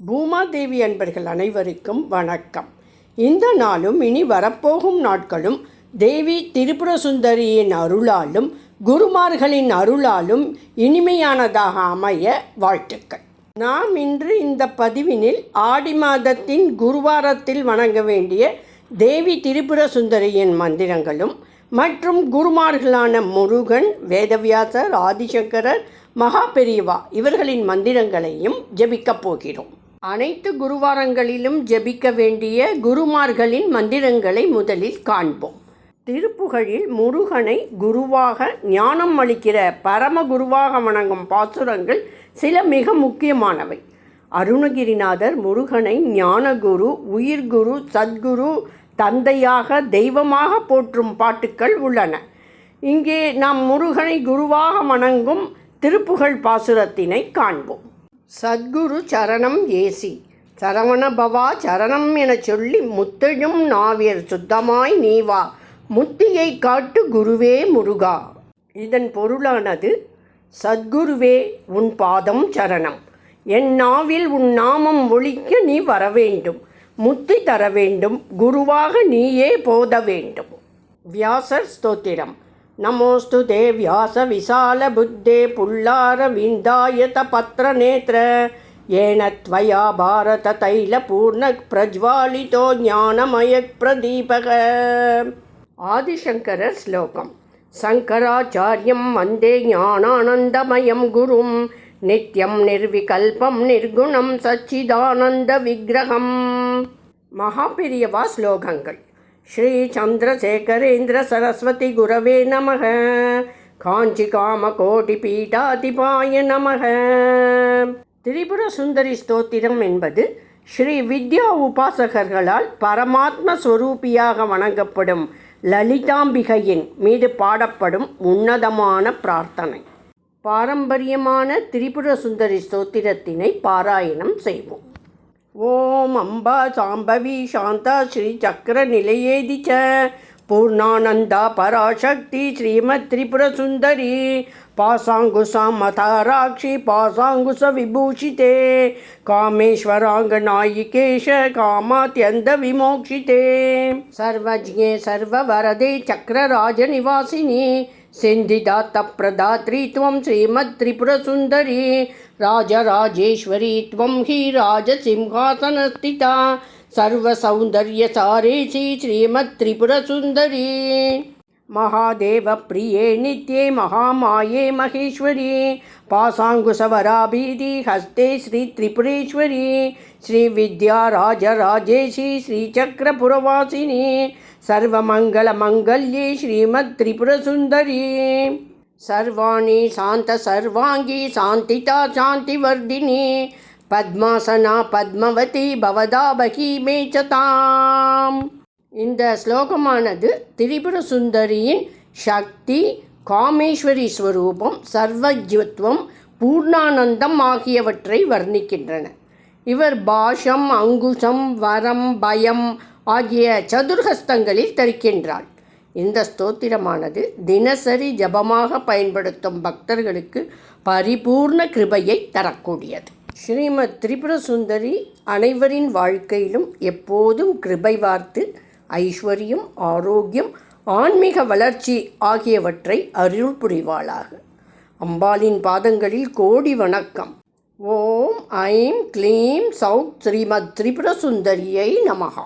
பூமாதேவி அன்பர்கள் அனைவருக்கும் வணக்கம். இந்த நாளும் இனி வரப்போகும் நாட்களும் தேவி திரிபுர சுந்தரியின் அருளாலும் குருமார்களின் அருளாலும் இனிமையானதாக அமைய வாழ்த்துக்கள். நாம் இன்று இந்த பதிவினில் ஆடி மாதத்தின் குருவாரத்தில் வணங்க வேண்டிய தேவி திரிபுர சுந்தரியின் மந்திரங்களும் மற்றும் குருமார்களான முருகன் வேதவியாசர் ஆதிசங்கரர் மகா பெரியவா இவர்களின் மந்திரங்களையும் ஜெபிக்கப் போகிறோம். அனைத்து குருவாரங்களிலும் ஜெபிக்க வேண்டிய குருமார்களின் மந்திரங்களை முதலில் காண்போம். திருப்புகழில் முருகனை குருவாக ஞானம் அளிக்கிற பரம குருவாக வணங்கும் பாசுரங்கள் சில மிக முக்கியமானவை. அருணகிரிநாதர் முருகனை ஞானகுரு உயிர்குரு சத்குரு தந்தையாக தெய்வமாக போற்றும் பாட்டுக்கள் உள்ளன. இங்கே நாம் முருகனை குருவாக வணங்கும் திருப்புகழ் பாசுரத்தினை காண்போம். சத்குரு சரணம் ஏசி. சரவண பவா சரணம் எனச் சொல்லி முத்தழும் நாவியர் சுத்தமாய் நீவா முத்தியை காட்டு குருவே முருகா. இதன் பொருளானது சத்குருவே உன் பாதம் சரணம். என் நாவில் உன் நாமம் ஒழிக்க நீ வர வேண்டும் முத்தி தர வேண்டும் குருவாக நீயே போத வேண்டும் வியாசர் ஸ்தோத்திரம். நமோஸ்து தே வியாச விசால புத்தே புல்லார விந்தாயத பத்திர நேத்திர ஏன त्वया பாரத தைல பூர்ண பிரஜ்வாலிதோ ஞானமய பிரதீபக ஆதிசங்கரர் ஸ்லோகம் சங்கராச்சாரியம் வந்தே ஞானானந்தமயம் குரும் நித்யம் நிர்விகல்பம் நிர்குணம் சச்சிதானந்த விக்கிரகம் மகாபெரியவா ஸ்லோகங்கள் ஸ்ரீ சந்திரசேகரேந்திர சரஸ்வதி குரவே நமக. காஞ்சி காம கோடி பீடாதிபாய நமக. திரிபுர சுந்தரி ஸ்தோத்திரம் என்பது ஸ்ரீ வித்யா உபாசகர்களால் பரமாத்ம ஸ்வரூபியாக வணங்கப்படும் லலிதாம்பிகையின் மீது பாடப்படும் உன்னதமான பிரார்த்தனை. பாரம்பரியமான திரிபுர சுந்தரி ஸ்தோத்திரத்தினை பாராயணம் செய்வோம். ஓம் அம்பா சாம்பவி சாந்தா ஸ்ரீ சக்கர நிலையேதி ச. பூர்ணானந்தா பராசக்தி ஸ்ரீமத் திரிபுர சுந்தரி. பாசாங்குசாம் மதாராட்சி பாசாங்குச விபூஷிதே காமேஸ்வராங்க நாயிகேஷ காமாத்யந்த விமோக்ஷிதே. सेन्दिदात्तप्रदात्री त्वं श्रीमत्त्रिपुरसुन्दरी राजराजेश्वरी त्वं हि राजसिंहासनस्थिता सर्वसौन्दर्यसारेषि श्रीमत्त्रिपुरसुन्दरी महादेवप्रिये नित्ये महामाये महेश्वरी पासाङ्कुशवराभीति हस्ते श्रीत्रिपुरेश्वरी, श्रीविद्याराजराजेशी श्रीचक्रपुरवासिनी, सर्वमङ्गलमङ्गल्ये श्रीमत्त्रिपुरसुन्दरी। सर्वाणि शान्तसर्वाङ्गी शान्तिता शान्तिवर्धिनी, पद्मासना पद्मवती भवदा बही मे च ताम्। இந்த ஸ்லோகமானது திரிபுர சுந்தரியின் சக்தி காமேஸ்வரி ஸ்வரூபம் சர்வஜத்வம் பூர்ணானந்தம் ஆகியவற்றை வர்ணிக்கின்றன. இவர் பாஷம் அங்குசம் வரம் பயம் ஆகிய சதுர்ஹஸ்தங்களில் தரிக்கின்றாள் இந்த ஸ்தோத்திரமானது தினசரி ஜபமாக பயன்படுத்தும் பக்தர்களுக்கு பரிபூர்ண கிருபையை தரக்கூடியது. ஸ்ரீமத் திரிபுர சுந்தரி அனைவரின் வாழ்க்கையிலும் எப்போதும் கிருபை வார்த்து ஐஸ்வர்யம் ஆரோக்கியம் ஆன்மீக வளர்ச்சி ஆகியவற்றை அருள் புரிவாளாக. அம்பாளின் பாதங்களில் கோடி வணக்கம். ஓம் ஐம் க்ளீம் சௌத் ஸ்ரீமத் திரிபுர சுந்தரியை நமகா